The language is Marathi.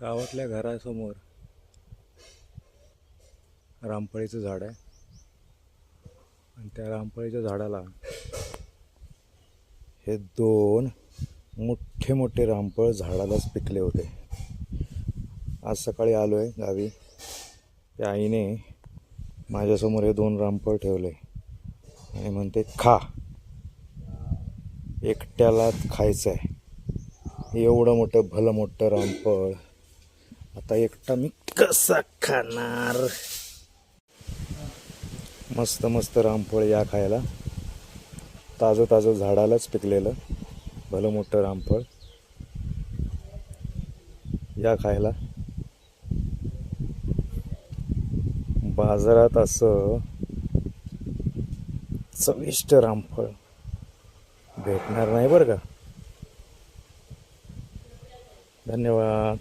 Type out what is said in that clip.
गावातल्या घरासमोर रामफळीचं झाड आहे. आणि त्या रामफळीच्या झाडाला हे दोन मोठे मोठे रामफळ झाडालाच पिकले होते. आज सकाळी आलो आहे गावी. त्या आईने माझ्यासमोर हे दोन रामफळ ठेवले. आणि म्हणते खा. एकट्यालाच खायचं आहे एवढं मोठं भलं मोठं रामफळ आता एकटा मी कसा खाणार? मस्त मस्त रामफळ या खायला. ताजं ताजं झाडालाच पिकलेलं. भलं मोठं रामफळ. या खायला. बाजारात असं चविष्ट रामफळ भेटणार नाही बरं का? धन्यवाद.